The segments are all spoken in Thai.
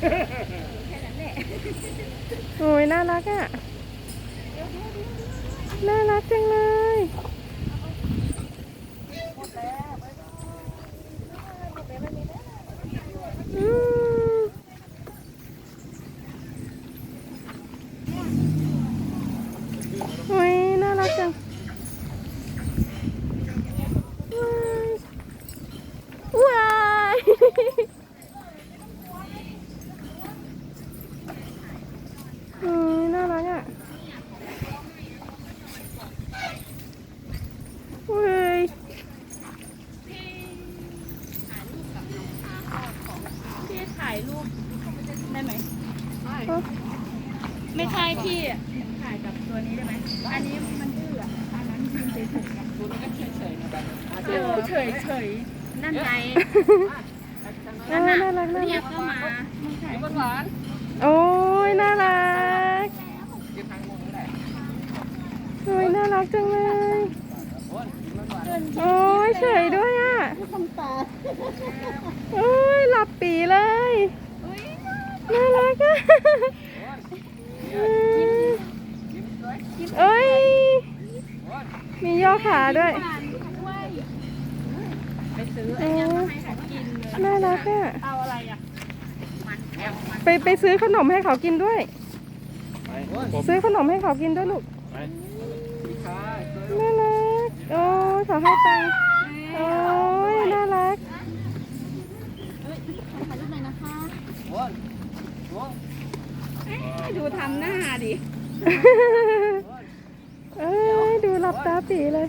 แค่นั้นแหละโอ้ยน่ารักอะ น่ารักจังเลย อืมโอ้ยน่ารักจังว้ายว้ายโอ้ยน่ารักอะเฮ้ย พี่ถ่ายรูปได้ไหมไม่ใช่พี่ถ่ายกับตัวนี้ได้ไหมอันนี้มันดื้ออะอันนั้นยืนเฉยๆอะตัวนี้ก็เฉยๆเออเฉยเฉยๆนั่นไงโอ้ยน่ารักน่าเรียรักกก็มาไม่ใช่โอ้ยน่ารักโอ้ยน่ารักจังเลยโอ้ยเฉยด้วยอะโอ้ยหลับปีเลย น่ารัก อะเอ้ย มีย่อขาด้วยไปซื้อน่ารักอะเอาอะไรอะไปไปซื้อขนมให้เขากินด้วย ซื้อขนมให้เขากินด้วยลูกน่ารัก โอ้ขอให้ตังโอ้ยน่ารัก ดูทำหน้าดิเอ้ยดูหลับตาปีเลย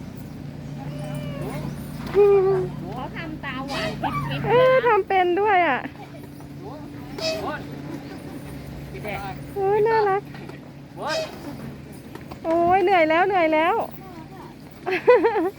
เขาทำตาหวานปิ๊บปิ๊บเออทำเป็นด้วยอะโอ้ยน่ารัก โอ้ยเหนื่อยแล้วเหนื่อยแล้วเอา